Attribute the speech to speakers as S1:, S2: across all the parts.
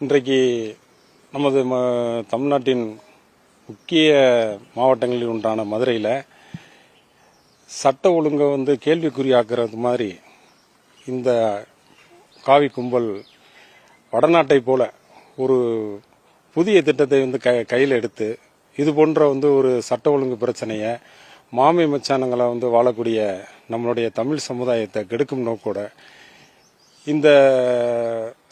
S1: இன்றைக்கு நமது ம- தமிழ்நாட்டின் முக்கிய மாவட்டங்களில் ஒன்றான மதுரையில் சட்ட ஒழுங்கை வந்து கேள்விக்குறியாக்குறது மாதிரி இந்த காவி கும்பல் வடநாட்டை போல ஒரு புதிய திட்டத்தை வந்து க கையில் எடுத்து இது போன்ற வந்து ஒரு சட்ட ஒழுங்கு பிரச்சனையை மாமி மச்சானங்களை வந்து வாழக்கூடிய நம்மளுடைய தமிழ் சமுதாயத்தை கெடுக்கும் நோக்கோட இந்த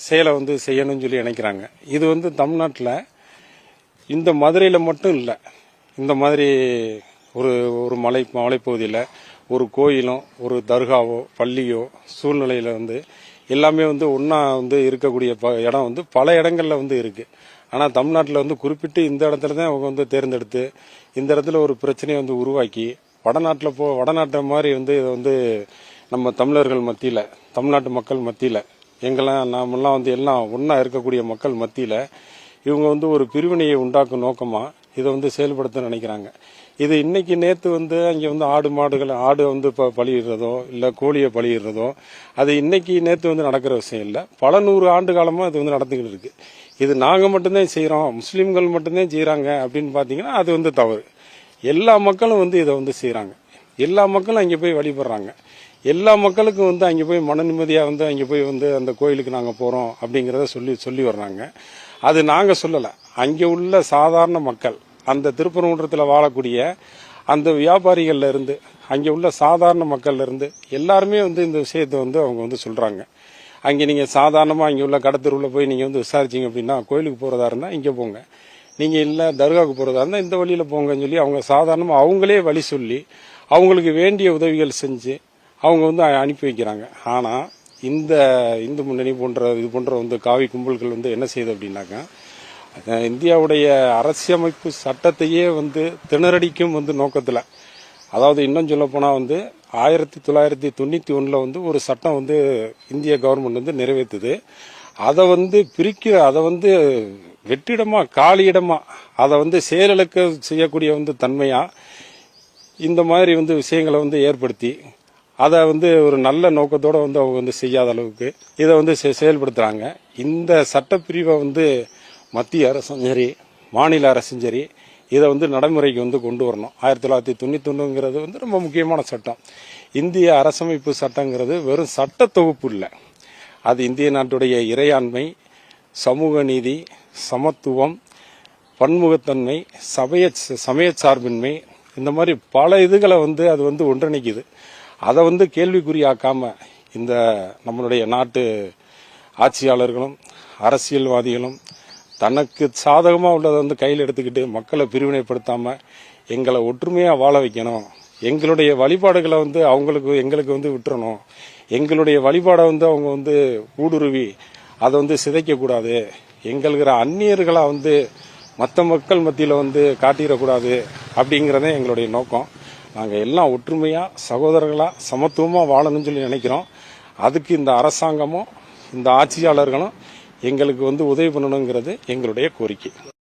S1: செயலை வந்து செய்யணும்னு சொல்லி நினைக்கிறாங்க. இது வந்து தமிழ்நாட்டில் இந்த மதுரையில் மட்டும் இல்லை. இந்த மாதிரி ஒரு ஒரு மலை மலைப்பகுதியில் ஒரு கோயிலும் ஒரு தர்காவோ பள்ளியோ சூழ்நிலையில் வந்து எல்லாமே வந்து ஒன்றா வந்து இருக்கக்கூடிய ப இடம் வந்து பல இடங்களில் வந்து இருக்குது ஆனால் தமிழ்நாட்டில் வந்து குறிப்பிட்டு இந்த இடத்துல தான் அவங்க வந்து தேர்ந்தெடுத்து இந்த இடத்துல ஒரு பிரச்சனையை வந்து உருவாக்கி வடநாட்டில் போ வடநாட்டை மாதிரி வந்து இதை வந்து நம்ம தமிழர்கள் மத்தியில் தமிழ்நாட்டு மக்கள் மத்தியில் எங்கெல்லாம் நாமெல்லாம் வந்து எல்லாம் ஒன்றா இருக்கக்கூடிய மக்கள் மத்தியில் இவங்க வந்து ஒரு பிரிவினையை உண்டாக்கும் நோக்கமாக இதை வந்து செயல்படுத்த நினைக்கிறாங்க. இது இன்னைக்கு நேற்று வந்து அங்கே வந்து ஆடு மாடுகள் ஆடு வந்து இப்போ பழியிடுறதோ இல்லை கோழியை பழியிடுறதோ அது இன்னைக்கு நேற்று வந்து நடக்கிற விஷயம் இல்லை. பல நூறு ஆண்டு காலமாக இது வந்து நடந்துக்கிட்டு இருக்குது இது நாங்கள் மட்டும்தான் செய்கிறோம் முஸ்லீம்கள் மட்டும்தான் செய்கிறாங்க அப்படின்னு பார்த்தீங்கன்னா அது வந்து தவறு. எல்லா மக்களும் வந்து இதை வந்து செய்கிறாங்க எல்லா மக்களும் அங்கே போய் வழிபடுறாங்க. எல்லா மக்களுக்கும் வந்து அங்கே போய் மன நிம்மதியாக வந்து அங்கே போய் வந்து அந்த கோயிலுக்கு நாங்கள் போகிறோம் அப்படிங்கிறத சொல்லி சொல்லி வர்றாங்க. அது நாங்கள் சொல்லலை. அங்கே உள்ள சாதாரண மக்கள் அந்த திருப்பரங்குன்றத்தில் வாழக்கூடிய அந்த வியாபாரிகள்ல இருந்து அங்கே உள்ள சாதாரண மக்கள்ல இருந்து எல்லாருமே வந்து இந்த விஷயத்தை வந்து அவங்க வந்து சொல்கிறாங்க அங்கே நீங்கள் சாதாரணமாக அங்கே உள்ள கடத்தெருவில் போய் நீங்கள் வந்து விசாரிச்சீங்க அப்படின்னா கோயிலுக்கு போகிறதா இருந்தால் இங்கே போங்க. நீங்கள் இல்லை தர்காவுக்கு போகிறதா இருந்தால் இந்த வழியில் போங்கன்னு சொல்லி அவங்க சாதாரணமாக அவங்களே வழி சொல்லி அவங்களுக்கு வேண்டிய உதவிகள் செஞ்சு அவங்க வந்து அனுப்பி வைக்கிறாங்க. ஆனால் இந்த இந்து முன்னணி போன்ற இது போன்ற வந்து காவி கும்பல்கள் வந்து என்ன செய்யுது அப்படின்னாக்கா இந்தியாவுடைய அரசியமைப்பு சட்டத்தையே வந்து திணறடிக்கும் வந்து நோக்கத்தில். அதாவது இன்னும் சொல்லப்போனால் வந்து ஆயிரத்தி தொள்ளாயிரத்தி தொண்ணூற்றி ஒன்றில் வந்து ஒரு சட்டம் வந்து இந்திய கவர்மெண்ட் வந்து நிறைவேற்றுது அதை வந்து பிரிக்க அதை வந்து வெற்றிடமா காலியிடமா அதை வந்து செயலிழக்க செய்யக்கூடிய வந்து தன்மையாக இந்த மாதிரி வந்து விஷயங்களை வந்து ஏற்படுத்தி அதை வந்து ஒரு நல்ல நோக்கத்தோடு வந்து அவங்க வந்து செய்யாத அளவுக்கு இதை வந்து செ- இந்த சட்டப்பிரிவை வந்து மத்திய அரசும் சரி மாநில அரசும் சரி இதை வந்து நடைமுறைக்கு வந்து கொண்டு வரணும். ஆயிரத்தி தொள்ளாயிரத்தி தொண்ணூத்தொன்னுங்கிறது வந்து ரொம்ப முக்கியமான சட்டம். இந்திய அரசமைப்பு சட்டங்கிறது வெறும் சட்ட தொகுப்பு இல்லை. அது இந்திய நாட்டுடைய இறையாண்மை சமூக நீதி சமத்துவம் பன்முகத்தன்மை சமய சமய சார்பின்மை இந்த மாதிரி பல இதுகளை வந்து அது வந்து ஒன்றிணைக்குது. அதை வந்து கேள்விக்குறியாக்காம இந்த நம்மளுடைய நாட்டு ஆட்சியாளர்களும் அரசியல்வாதிகளும் தனக்கு சாதகமாக உள்ளதை வந்து கையில் எடுத்துக்கிட்டு மக்களை பிரிவினைப்படுத்தாமல் எங்களை ஒற்றுமையாக வாழ வைக்கணும். எங்களுடைய வழிபாடுகளை வந்து அவங்களுக்கு எங்களுக்கு வந்து விட்டுறணும். எங்களுடைய வழிபாடை வந்து அவங்க வந்து ஊடுருவி அதை வந்து சிதைக்கக்கூடாது. எங்களுக்கிற அந்நியர்களை வந்து மற்ற மக்கள் மத்தியில் வந்து காட்டிடக்கூடாது அப்படிங்கிறதே எங்களுடைய நோக்கம். நாங்கள் எல்லாம் ஒற்றுமையாக சகோதரர்களாக சமத்துவமாக வாழணும்னு சொல்லி நினைக்கிறோம். அதுக்கு இந்த அரசாங்கமும் இந்த ஆட்சியாளர்களும் எங்களுக்கு வந்து உதவி பண்ணணுங்கிறது எங்களுடைய கோரிக்கை.